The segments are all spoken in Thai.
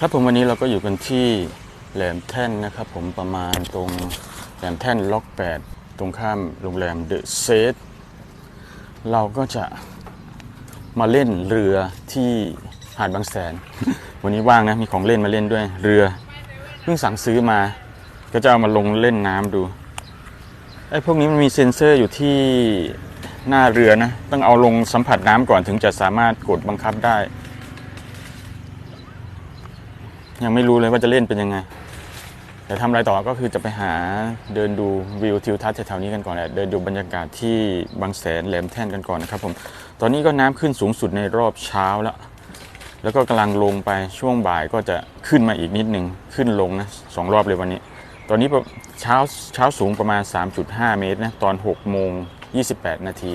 ครับผมวันนี้เราก็อยู่กันที่แหลมแท่นนะครับผมประมาณตรงแหลมแท่นล็อก 8 ตรงข้ามโรงแรมเดอะเซตเราก็จะมาเล่นเรือที่หาดบางแสน วันนี้ว่างนะ มีของเล่นมาเล่นด้วย เรือเพิ่งสั่งซื้อมา ก็จะเอามาลงเล่นน้ำดูไอ้พวกนี้มันมีเซ็นเซอร์อยู่ที่หน้าเรือนะ ต้องเอาลงสัมผัสน้ำก่อนถึงจะสามารถกดบังคับได้ ยังไม่รู้เลยว่าจะเล่นเป็นยังไงแต่ทำอะไรต่อก็คือจะไปหาเดินดูวิวทิวทัศน์แถวๆนี้กันก่อนแหละเดินดูบรรยากาศที่บางแสนแหลมแท่นกันก่อนนะครับผมตอนนี้ก็น้ำขึ้นสูงสุดในรอบเช้าแล้ว แล้วก็กำลังลงไปช่วงบ่ายก็จะขึ้นมาอีกนิดหนึ่งขึ้นลงนะสองรอบเลยวันนี้ ตอนนี้เช้าเช้าสูงประมาณ 3.5 เมตรนะตอน6โมง28 นาที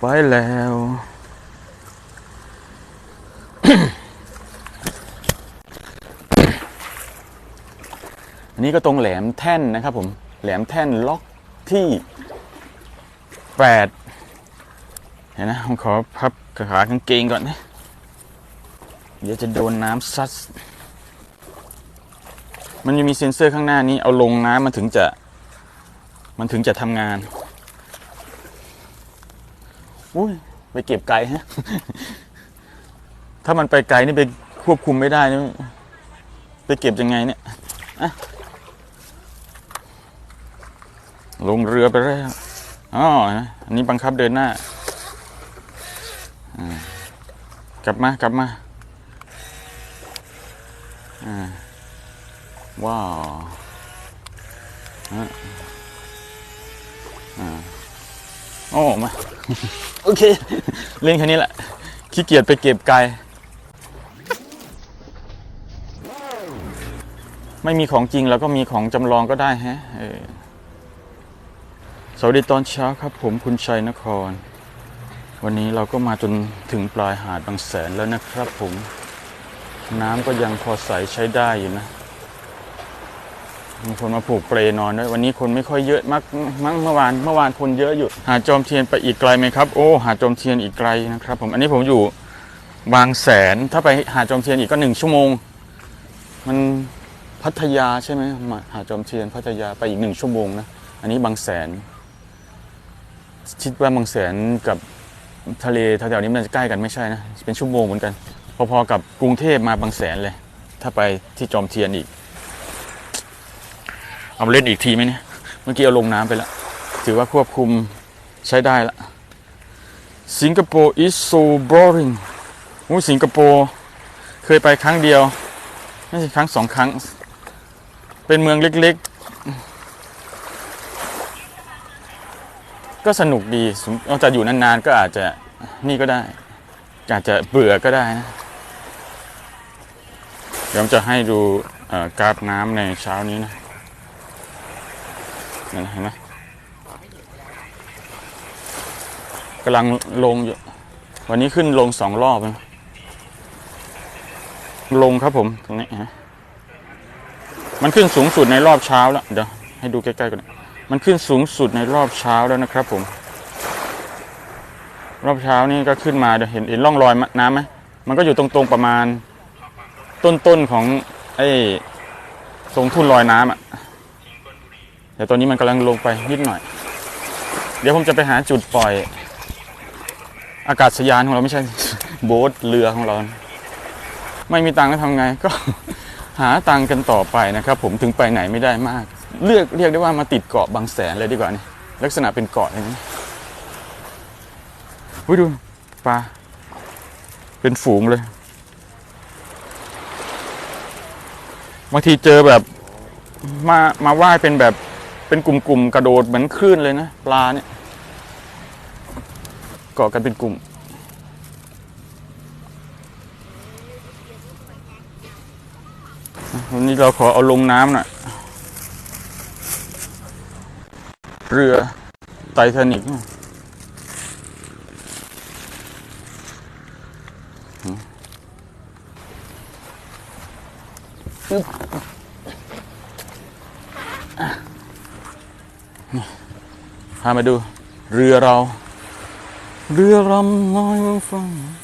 ไปแล้ว อันนี้ก็ตรงแหลมแท่นนะครับผม แหลมแท่นล็อกที่8เห็นนะผมขอพับขากางเกงก่อนนะ เดี๋ยวจะโดนน้ำซัด มันจะมีเซ็นเซอร์ข้างหน้านี้เอาลงน้ำมันถึงจะ มันถึงจะทำงาน อุ้ยไปเก็บไกลฮะ ถ้ามันไปไกลนี่ไปควบคุมไม่ได้นี่ไปเก็บยังไงเนี่ยอะ ลงเรือไปแล้วอ๋ออันนี้บังคับเดินหน้ากลับมากลับมาว้าวอะอ่าโอ้มา โอเค เล่นแค่นี้แหละ ขี้เกียจไปเก็บไกล ไม่มีของจริงแล้วก็มีของจำลองก็ได้ฮะเออ สวัสดีตอนเช้าครับผมคุณชัยนคร วันนี้เราก็มาจนถึงปลายหาดบางแสนแล้วนะครับผม น้ำก็ยังพอใสใช้ได้อยู่นะ มีคนมาผูกเปลนอนด้วยวันนี้คนไม่ค่อยเยอะมากมั้งเมื่อวานเมื่อวานคนเยอะอยู่ หาดจอมเทียนไปอีกไกลไหมครับ โอ้ หาดจอมเทียนอีกไกลนะครับ ผม อันนี้ผมอยู่บางแสนถ้าไปหาดจอมเทียนอีกก็หนึ่งชั่วโมง มันพัทยาใช่ไหมหาดจอมเทียนพัทยาไปอีกหนึ่งชั่วโมงนะ อันนี้บางแสน คิดว่าบางแสนกับทะเลแถวๆนี้มันจะใกล้กันไม่ใช่นะ เป็นชั่วโมงเหมือนกัน พอๆกับกรุงเทพมาบางแสนเลย ถ้าไปที่จอมเทียนอีก เอาเล่นอีกทีไหมเนี่ย เมื่อกี้เอาลงน้ำไปแล้วถือว่าควบคุมใช้ได้ละสิงคโปร์ is so boring โอ้สิงคโปร์เคยไปครั้งเดียวไม่ใช่ครั้งสองครั้ง เป็นเมืองเล็ก ก็สนุกดีนอกจากอยู่นานๆก็อาจจะนี่ก็ได้ อาจจะเบื่อก็ได้นะเดี๋ยวจะให้ดูกราฟน้ำในเช้านี้นะนั่นเห็นไหมกำลังลงอยู่วันนี้ขึ้นลงสองรอบนะลงครับผม ตรงนี้ฮะมันขึ้นสูงสุดในรอบเช้าแล้ว เดี๋ยวให้ดูใกล้ๆกัน มันขึ้นสูงสุดในรอบเช้าแล้วนะครับผม รอบเช้านี่ก็ขึ้นมาเดี๋ยวเห็นเห็นร่องรอยน้ำไหมมันก็อยู่ตรงๆประมาณต้นๆของไอ้ทรงทุ่นลอยน้ำอะแต่ตอนนี้มันกำลังลงไปนิดหน่อย เดี๋ยวผมจะไปหาจุดปล่อย อากาศยานของเราไม่ใช่โบ๊ทเรือของเรา ไม่มีตังค์ก็ทำไงก็หาตังค์กันต่อไปนะครับ ผมถึงไปไหนไม่ได้มาก เลือกเรียกได้ว่ามาติดเกาะบางแสนเลยดีกว่านี่ลักษณะเป็นเกาะอย่างนี้อุ้ยดูปลาเป็นฝูงเลยบางทีเจอแบบมามาว่ายเป็นแบบเป็นกลุ่มๆกระโดดเหมือนคลื่นเลยนะปลาเนี่ยเกาะกันเป็นกลุ่ม วันนี้เราขอเอาลงน้ำหน่อย เรือไททานิกน่ะอึ๊บอะนี่พามาดู เรือเรา เรือรำลอยฟ้า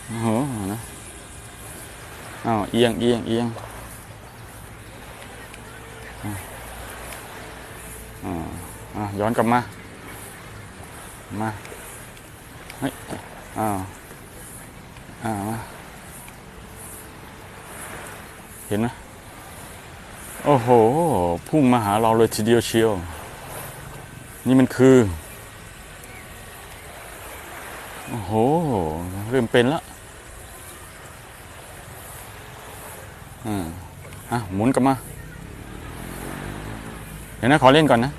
โอ้โหนะอ้าวเอียงเอียงเอียงอ่าอ่าอ่า ย้อนกลับมา มาเฮ้ยอ้าวอ้าวมาเห็นไหมโอ้โห พุ่งมาหาเราเลยทีเดียวเชียว นี่มันคือ โอ้โห เริ่มเป็นล้วอืมอะหมุนกลับมา ดี๋ยวนะขอเล่นก่อนนะ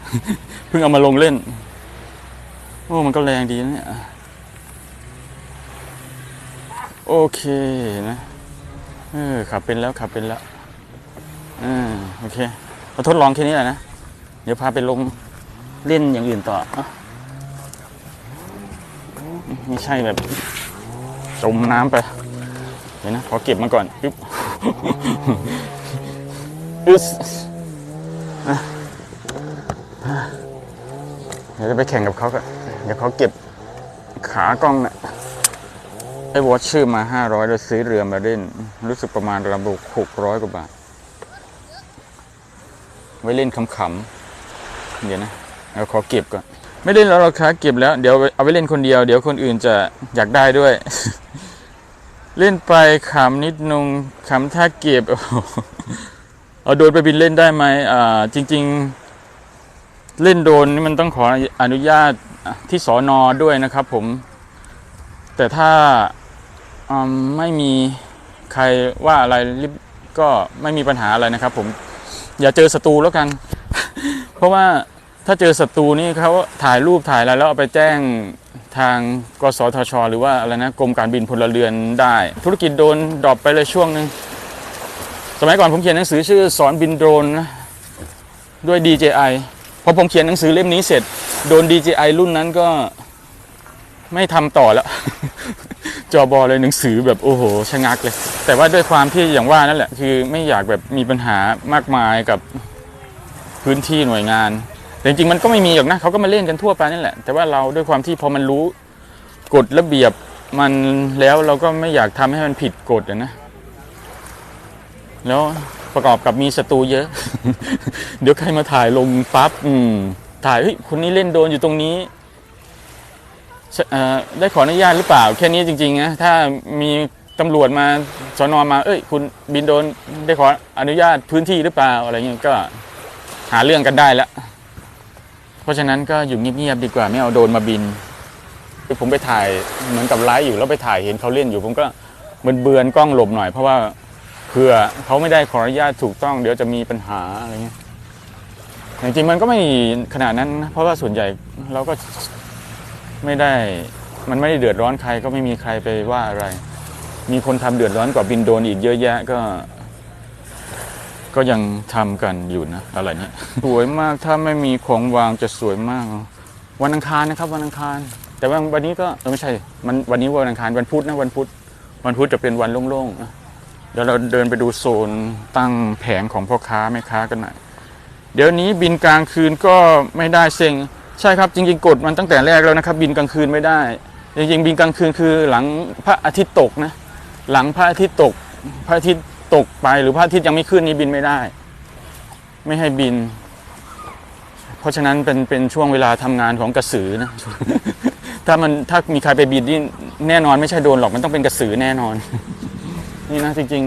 เพิ่งเอามาลงเล่น โอ้ มันก็แรงดีนะเนี่ย โอเคนะ เออ ขับเป็นแล้วขับเป็นแล้วอ่าโอเคเราทดลองแค่นี้แหละนะ เดี๋ยวพาไปลงเล่นอย่างอื่นต่ออไม่ใช่แบบจมน้ำไป เดี๋ยวนะ ขอเก็บมาก่อนปึ๊บอึ๊สอะ เดี๋ยวจะไปแข่งกับเขาก็เดี๋ยวเขาเก็บขากล้องนะ่ะไอ้วอชชื่อมาห้าร้อยเราซื้อเรือมาเล่น รู้สึกประมาณระบุหกร้อยกว่าบาท ไว้เล่นขำๆเดี๋ยวนะเราขอเก็บก่อน ไม่เล่นแล้วเราค้าเก็บแล้ว เดี๋ยวเอาไว้เล่นคนเดียว เดี๋ยวคนอื่นจะอยากได้ด้วย เล่นไปขำนิดนึงขำท่าเก็บเอาโดนไปบินเล่นได้ไหมอ่าจริง ๆ เล่นโดรนนี่มันต้องขออนุญาตที่สอนอด้วยนะครับผม แต่ถ้าไม่มีใครว่าอะไรรีบก็ไม่มีปัญหาอะไรนะครับ ผมอย่าเจอศัตรูแล้วกัน เพราะว่าถ้าเจอศัตรูนี่เขาถ่ายรูปถ่ายอะไรแล้วเอาไปแจ้งทางกสทช หรือว่าอะไรนะกรมการบินพลเรือนได้ ธุรกิจโดนดรอปไปเลยช่วงหนึ่งสมัยก่อนผมเขียนหนังสือชื่อสอนบินโดรนนะด้วย DJI พอผมเขียนหนังสือเล่มนี้เสร็จ โดน DJI รุ่นนั้นก็ไม่ทำต่อแล้ว จอบอเลยหนังสือแบบโอ้โหชะงักเลย แต่ว่าด้วยความที่อย่างว่านั่นแหละ คือไม่อยากแบบมีปัญหามากมายกับพื้นที่หน่วยงานแต่จริงๆมันก็ไม่มีหรอกนะเขาก็มาเล่นกันทั่วไปนั่นแหละ แต่ว่าเราด้วยความที่พอมันรู้กฎระเบียบมันแล้วเราก็ไม่อยากทำให้มันผิดกฎนะแล้ว ประกอบกับมีศัตรูเยอะ เดี๋ยวใครมาถ่ายลงปั๊บอืม ถ่ายเฮ้ยคนนี้เล่นโดนอยู่ตรงนี้ได้ขออนุญาตหรือเปล่า แค่นี้จริงๆนะถ้ามีตำรวจมาสอนอมา เอ้ย คุณบินโดนได้ขออนุญาตพื้นที่หรือเปล่าอะไรเงี้ยก็หาเรื่องกันได้แล้วเพราะฉะนั้นก็อยู่เงียบๆดีกว่าไม่เอาโดนมาบินคือผมไปถ่ายเหมือนกับไลฟ์อยู่แล้วไปถ่ายเห็นเขาเล่นอยู่ ผมก็เบือนเบือนๆกล้องหลบหน่อยเพราะว่า ผื่อเขาไม่ได้ขออนุญาตถูกต้อง เดี๋ยวจะมีปัญหาอะไรเงี้ยแต่จริงๆมันก็ไม่ขนาดนั้นนะเพราะว่าส่วนใหญ่เราก็ไม่ได้ มันไม่ได้เดือดร้อนใครก็ไม่มีใครไปว่าอะไร มีคนทำเดือดร้อนกว่าบินโดนอีกเยอะแยะก็ ก็ยังทำกันอยู่นะอะไรเนี่ยสวยมากถ้าไม่มีของวางจะสวยมาก วันอังคารนะครับ วันอังคาร แต่ว่าวันนี้ก็ไม่ใช่ มันวันนี้วันอังคารวันพุธนะวันพุธวันพุธจะเป็นวันโล่งๆนะ เดี๋ยวเราเดินไปดูโซนตั้งแผงของพ่อค้าแม่ค้ากันหน่อย เดี๋ยวนี้บินกลางคืนก็ไม่ได้เซ็ง ใช่ครับจริงๆกฎมันตั้งแต่แรกแล้วนะครับ บินกลางคืนไม่ได้ จริงๆบินกลางคืนคือหลังพระอาทิตย์ตกนะ หลังพระอาทิตย์ตก พระอาทิตย์ตกไปหรือพระอาทิตย์ยังไม่ขึ้นนี่บินไม่ได้ ไม่ให้บิน เพราะฉะนั้นเป็นเป็นช่วงเวลาทำงานของกระสือนะ ถ้ามันถ้ามีใครไปบินนี่แน่นอนไม่ใช่โดนหรอกมันต้องเป็นกระสือแน่นอน นี่นะจริง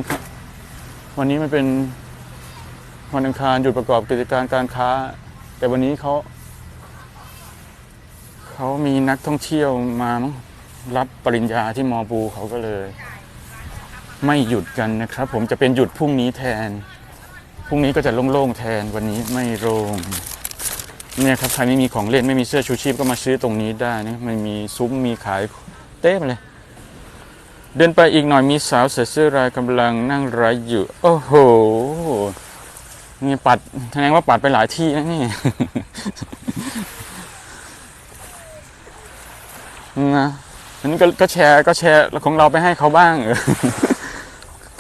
ๆ วันนี้มันเป็นวันอังคารหยุดประกอบกิจการการค้า แต่วันนี้เขาเขามีนักท่องเที่ยวมารับปริญญาที่มอบูเขาก็เลย ไม่หยุดกันนะครับ ผมจะเป็นหยุดพรุ่งนี้แทนพรุ่งนี้ก็จะโล่งๆแทนวันนี้ไม่โล่งเนี่ยครับใครไม่มีของเล่นไม่มีเสื้อชูชีพก็มาซื้อตรงนี้ได้นะมันมีซุ้มมีขายเต็มเลย เดินไปอีกหน่อยมีสาวใส่เสื้อลายกำลังนั่งไร้อยู่ โอ้โหนี่ปัดแสดงว่าปัดไปหลายที่นะนี่นะนั้นก็ก็แชร์ก็แชร์ของเราไปให้เขาบ้างเออ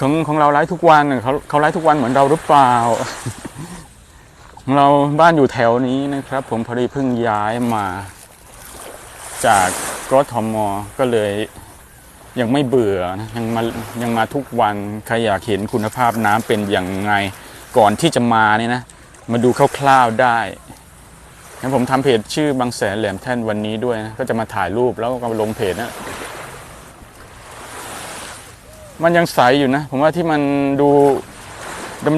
ของของเราไลฟ์ทุกวันเขาเขาไลฟ์ทุกวันเหมือนเราหรือเปล่าเราบ้านอยู่แถวนี้นะครับ ผมพอดีเพิ่งย้ายมา จากกทมก็เลย ยังไม่เบื่อนะยังมายังมาทุกวันใครอยากเห็นคุณภาพน้ำเป็นอย่างไงก่อนที่จะมาเนี่ยนะมาดูคร่าวๆได้งั้นผมทำเพจชื่อบางแสนแหลมแท่นวันนี้ด้วยนะก็จะมาถ่ายรูปแล้วก็ลงเพจนะมันยังใสอยู่นะ ผมว่าที่มันดู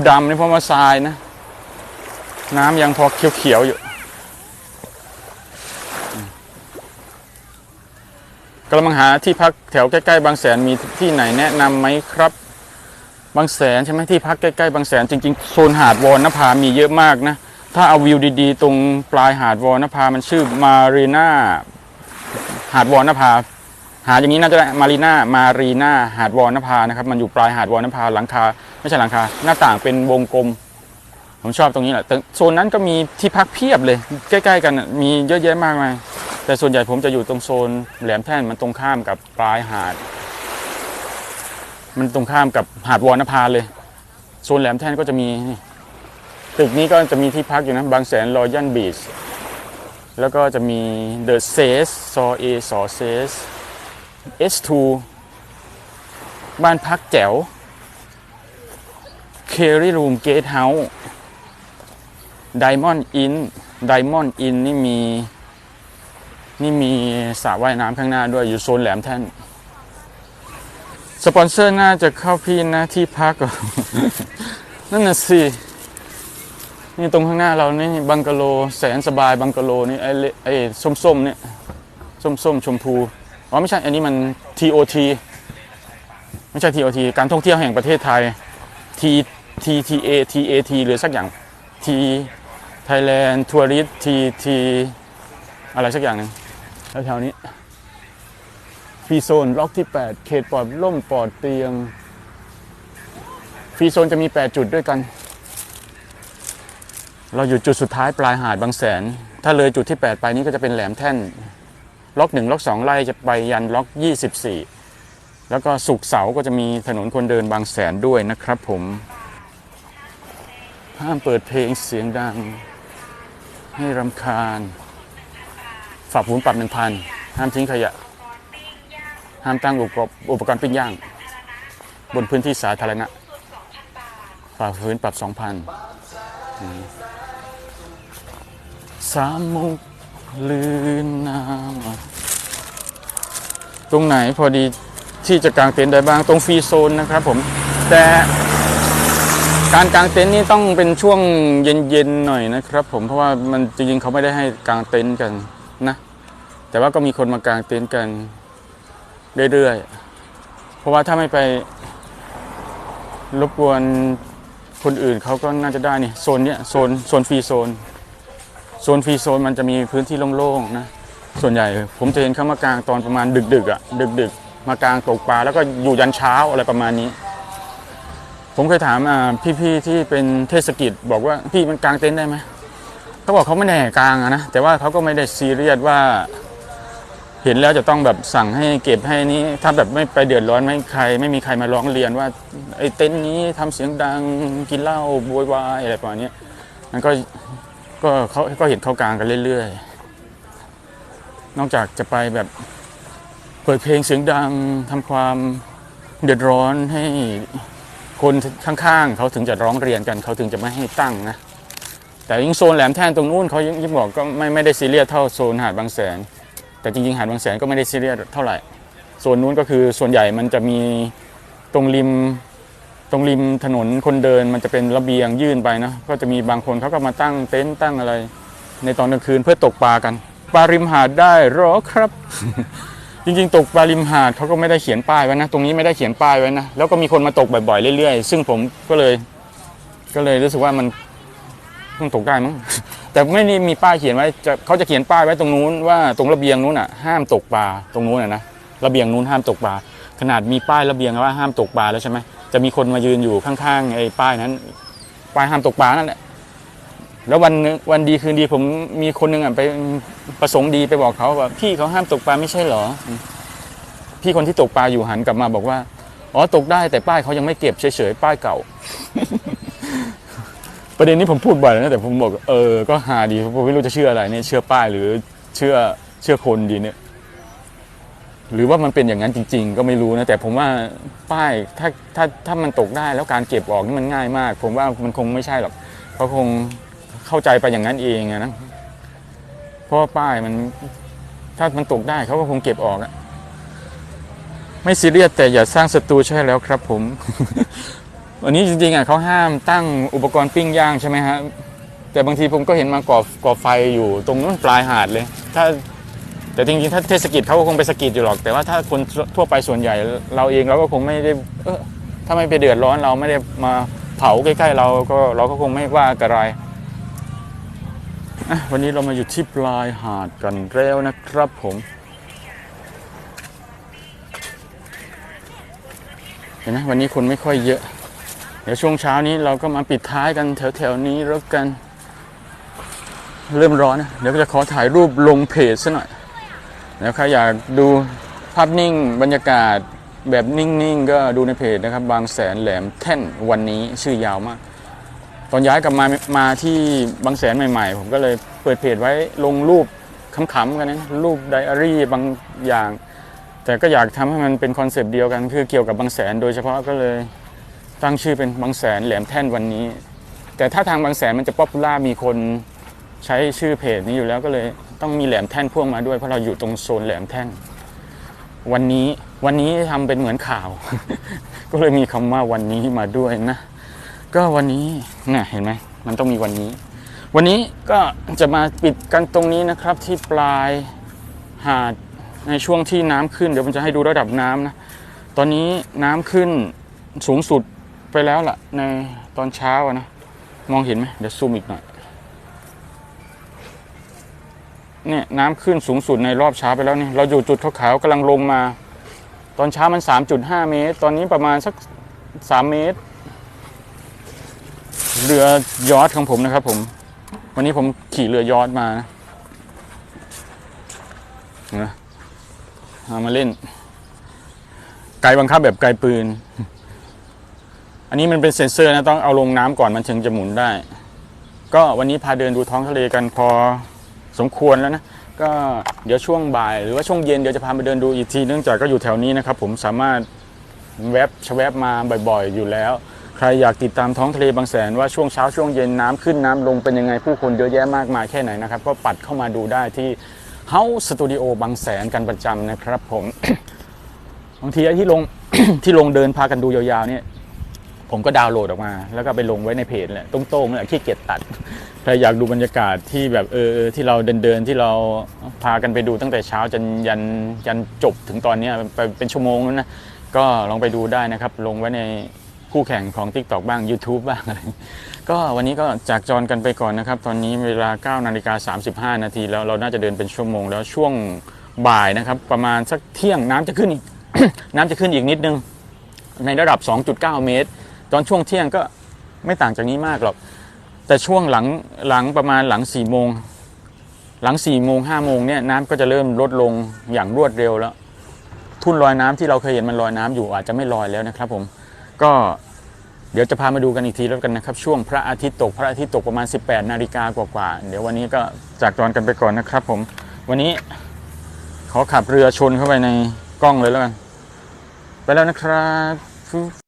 ดำๆนี่เพราะว่าทรายนะ น้ำยังพอเขียวๆอยู่ กำลังหาที่พักแถวใกล้ๆบางแสนมีที่ไหนแนะนำไหมครับ บางแสนใช่ไหมที่พักใกล้ๆบางแสนจริงๆโซนหาดวอนนภามีเยอะมากนะ ถ้าเอาวิวดีๆ ตรงปลายหาดวอนนภามันชื่อมารีนาหาดวอนนภาหาอย่างนี้น่าจะได้มารีนามารีนาหาดวอนนภานะครับ มันอยู่ปลายหาดวอนนภาหลังคา ไม่ใช่หลังคา หน้าต่างเป็นวงกลม ผมชอบตรงนี้แหละแต่โซนนั้นก็มีที่พักเพียบเลย ใกล้ ๆ กันมีเยอะแยะมากมาย แต่ส่วนใหญ่ผมจะอยู่ตรงโซนแหลมแท่นมันตรงข้ามกับปลายหาด มันตรงข้ามกับหาดวอนนภาเลย โซนแหลมแท่นก็จะมีตึกนี้ก็จะมีที่พักอยู่นะ บางแสนรอยันบีชแล้วก็จะมีเดอะเซสซอเอซอเซส S2 บ้านพักแจ๋วเคอรี่รูมเกสเฮาส์ไดมอนด์อินไดมอนด์อินนี่มี นี่มีสระว่ายน้ำข้างหน้าด้วยอยู่โซนแหลมแท่น สปอนเซอร์น่าจะเข้าพี่นะที่พัก นั่นน่ะสิ นี่ตรงข้างหน้าเรานี่บังกะโลแสนสบายบังกะโลนี่ไอ้เลไอ้ส้มๆเนี่ยส้มๆชมพู อ๋อไม่ใช่อันนี้มัน TOT ไม่ใช่ TOT การท่องเที่ยวแห่งประเทศไทย T TTA TAT หรือสักอย่าง T Thailand Tourist T T อะไรสักอย่างหนึง แถวๆนี้ฟรีโซนล็อกที่ 8 เขตปลอดร่มปลอดเตียงฟรีโซนจะมี 8 จุดด้วยกัน เราอยู่จุดสุดท้ายปลายหาดบางแสน ถ้าเลยจุดที่ 8 ไปนี้ก็จะเป็นแหลมแท่น ล็อกหนึ่งล็อกสองไล่จะไปยันล็อก 24 แล้วก็สุกเสาก็จะมีถนนคนเดินบางแสนด้วยนะครับผมห้ามเปิดเพลงเสียงดัง ให้รำคาญ ฝากผมปรับหนึ่งพันห้ามทิ้งขยะ ห้ามตั้งอุปกรณ์อุปกรณ์ปิ้งย่าง บนพื้นที่สาธารณะฝากพื้นปรับ2,000อืมสามมุกลื่นน้ำตรงไหนพอดีที่จะกางเต็นท์ได้บ้างตรงฟรีโซนนะครับผม แต่การกางเต็นท์นี่ต้องเป็นช่วงเย็นๆหน่อยนะครับผมเพราะว่ามันจริงๆเขาไม่ได้ให้กางเต็นท์กัน นะ แต่ว่าก็มีคนมากางเต็นท์กันเรื่อยๆ เพราะว่าถ้าไม่ไปรบกวนคนอื่นเขาก็น่าจะได้นี่โซนเนี้ยโซนโซนฟรีโซน โซนฟรีโซนมันจะมีพื้นที่โล่งๆนะ ส่วนใหญ่ผมจะเห็นเขามากางตอนประมาณดึกๆอะดึกๆ มากางตกปลาแล้วก็อยู่ยันเช้าอะไรประมาณนี้ ผมเคยถามอ่าพี่ๆที่เป็นเทศกิจบอกว่าพี่มันกางเต็นท์ได้ไหม เขาบอกเขาไม่ได้ให้กางนะแต่ว่าเขาก็ไม่ได้ซีเรียสว่า เห็นแล้วจะต้องแบบสั่งให้เก็บให้นี้ ถ้าแบบไม่ไปเดือดร้อนไม่ใคร ไม่มีใครมาร้องเรียนว่าไอ้เต็นท์นี้ทำเสียงดังกินเหล้าโวยวายอะไรประมาณนี้มันก็ก็เขาก็เห็นเขากลางกันเรื่อยๆ นอกจากจะไปแบบเปิดเพลงเสียงดังทำความเดือดร้อนให้คนข้างๆเขาถึงจะร้องเรียนกันเขาถึงจะไม่ให้ตั้งนะ แต่ยิ่งโซนแหลมแท่นตรงนู้นเขายิ่งบอกก็ไม่ไม่ได้ซีเรียสเท่าโซนหาดบางแสน แต่จริงๆหาดบางแสนก็ไม่ได้ซีเรียสเท่าไหร่โซนนู้นก็คือส่วนใหญ่มันจะมีตรงริมตรงริมถนนคนเดินมันจะเป็นระเบียงยื่นไปนะก็จะมีบางคนเขาก็มาตั้งเต็นท์ตั้งอะไร ในตอนกลางคืนเพื่อตกปลากันปลาริมหาดได้หรอครับ จริงๆ ตกปลาริมหาดเขาก็ไม่ได้เขียนป้ายไว้นะ ตรงนี้ไม่ได้เขียนป้ายไว้นะแล้วก็มีคนมาตกบ่อยๆเรื่อยๆ ซึ่งผมก็เลย ก็เลยรู้สึกว่ามัน มันตกได้มั้ง แต่ไม่ได้มีป้ายเขียนไว้จะเขาจะเขียนป้ายไว้ตรงนู้นว่าตรงระเบียงนู้นอะห้ามตกปลาตรงนู้นอะนะระเบียงนู้นห้ามตกปลาขนาดมีป้ายระเบียงว่าห้ามตกปลาแล้วใช่ไหมจะมีคนมายืนอยู่ข้างๆไอ้ป้ายนั้นป้ายห้ามตกปลานั่นแหละแล้ววันวันดีคืนดีผมมีคนหนึ่งอะไปประสงค์ดีไปบอกเขาว่าพี่เขาห้ามตกปลาไม่ใช่เหรอ พี่คนที่ตกปลาอยู่หันกลับมาบอกว่าอ๋อตกได้แต่ป้ายเขายังไม่เก็บเฉยๆป้ายเก่า ประเด็นนี้ผมพูดบ่อยแล้วนะแต่ผมบอกเออก็หาดีผมไม่รู้จะเชื่ออะไรเนี่ยเชื่อป้ายหรือเชื่อเชื่อคนดีเนี่ย หรือว่ามันเป็นอย่างนั้นจริง ๆ ก็ไม่รู้นะแต่ผมว่าป้ายถ้าถ้าถ้ามันตกได้แล้วการเก็บออกนี่มันง่ายมาก ผมว่ามันคงไม่ใช่หรอกเขาคงเข้าใจไปอย่างนั้นเองนะเพราะป้ายมัน ถ้ามันตกได้เขาก็คงเก็บออกอะไม่ซีเรียสแต่อย่าสร้างศัตรูใช่แล้วครับ ผม วันนี้จริงๆอะเขาห้ามตั้งอุปกรณ์ปิ้งย่างใช่ไหมฮะแต่บางทีผมก็เห็นมาก่อก่อไฟอยู่ตรงนู้นปลายหาดเลย ถ้าแต่จริงๆถ้าเทศกิจเขาก็คงไปสกิดอยู่หรอก แต่ว่าถ้าคนทั่วไปส่วนใหญ่เราเองเราก็คงไม่ได้เออถ้าไม่ไปเดือดร้อนเราไม่ได้มาเผาใกล้ๆเราก็เราก็คงไม่ว่าอะไรวันนี้เรามาอยู่ที่ปลายหาดกันแล้วนะครับผมเห็นไหมวันนี้คนไม่ค่อยเยอะ เดี๋ยวช่วงเช้านี้เราก็มาปิดท้ายกันแถวๆนี้แล้วกัน เริ่มร้อนนะเดี๋ยวก็จะขอถ่ายรูปลงเพจซะหน่อยแล้วใครอยากดูภาพนิ่งบรรยากาศแบบนิ่งๆ ก็ดูในเพจนะครับ บางแสนแหลมแท่นวันนี้ชื่อยาวมาก ตอนย้ายกลับมามาที่บางแสนใหม่ๆ ผมก็เลยเปิดเพจไว้ลงรูปขำๆกันนะรูปไดอารี่บางอย่าง แต่ก็อยากทำให้มันเป็นคอนเซปต์เดียวกัน คือเกี่ยวกับบางแสนโดยเฉพาะก็เลย ตั้งชื่อเป็นบางแสนแหลมแท่นวันนี้ แต่ถ้าทางบางแสนมันจะป๊อปปูล่ามีคนใช้ชื่อเพจนี้อยู่แล้วก็เลยต้องมีแหลมแท่นพ่วงมาด้วยเพราะเราอยู่ตรงโซนแหลมแท่น วันนี้วันนี้ทำเป็นเหมือนข่าว ก็เลยมีคำว่าวันนี้มาด้วยนะ ก็วันนี้เนี่ยเห็นไหมมันต้องมีวันนี้ วันนี้ก็จะมาปิดกันตรงนี้นะครับ ที่ปลายหาดในช่วงที่น้ำขึ้นเดี๋ยวผมจะให้ดูระดับน้ำนะตอนนี้น้ำขึ้นสูงสุด ไปแล้วล่ะ ในตอนเช้านะ มองเห็นไหมเดี๋ยวซูมอีกหน่อยเนี่ยน้ำขึ้นสูงสุดในรอบเช้าไปแล้วนี่เราอยู่จุดขาวๆกำลังลงมา ตอนเช้ามัน 3.5 เมตร ตอนนี้ประมาณสัก 3 เมตร เรือยอทของผมนะครับผม วันนี้ผมขี่เรือยอทมานะนะเอามาเล่น ไกลบังคับแบบไกลปืน อันนี้มันเป็นเซ็นเซอร์นะต้องเอาลงน้ำก่อนมันถึงจะหมุนได้ ก็วันนี้พาเดินดูท้องทะเลกันพอสมควรแล้วนะก็เดี๋ยวช่วงบ่ายหรือว่าช่วงเย็นเดี๋ยวจะพาไปเดินดูอีกทีเนื่องจากก็อยู่แถวนี้นะครับผมสามารถแวบชแวบมาบ่อยๆ อยู่แล้ว ใครอยากติดตามท้องทะเลบางแสนว่าช่วงเช้าช่วงเย็นน้ำขึ้นน้ำลงเป็นยังไงผู้คนเยอะแยะมากมายแค่ไหนนะครับ ก็ปัดเข้ามาดูได้ที่เฮาสตูดิโอบางแสนกันประจำนะครับผมบางทีไอ้ที่ลงที่ลงเดินพากันดูยาวๆเนี่ย ผมก็ดาวน์โหลดออกมา แล้วก็ไปลงไว้ในเพจแหละตรงๆเลยขี้เกียจตัดใครอยากดูบรรยากาศที่แบบเออที่เราเดินเดินๆที่เราพากันไปดูตั้งแต่เช้าจนยันยันจบถึงตอนนี้ไปเป็นชั่วโมงแล้วนะก็ลองไปดูได้นะครับ ลงไว้ในคู่แข่งของ TikTok บ้าง YouTube บ้างอะไรก็วันนี้ก็จากจรกันไปก่อนนะครับ ตอนนี้เวลา9นาฬิกา35 นาทีแล้วเราน่าจะเดินเป็นชั่วโมง แล้วช่วงบ่ายนะครับ ประมาณสักเที่ยงน้ำจะขึ้นอีกน้ำจะขึ้นอีกนิดนึง ในระดับ 2.9 เมตร ตอนช่วงเที่ยงก็ไม่ต่างจากนี้มากหรอก แต่ช่วงหลังหลังประมาณหลัง4โมง หลัง4โมง5โมงเนี่ยน้ำก็จะเริ่มลดลงอย่างรวดเร็วแล้ว ทุ่นลอยน้ำที่เราเคยเห็นมันลอยน้ำอยู่อาจจะไม่ลอยแล้วนะครับ ผมก็เดี๋ยวจะพามาดูกันอีกทีแล้วกันนะครับ ช่วงพระอาทิตย์ตกพระอาทิตย์ตกประมาณ 18 นาฬิกากว่าๆเดี๋ยววันนี้ก็จากจรกันไปก่อนนะครับผมวันนี้ขอขับเรือชนเข้าไปในกล้องเลยแล้วกัน ไปแล้วนะครับ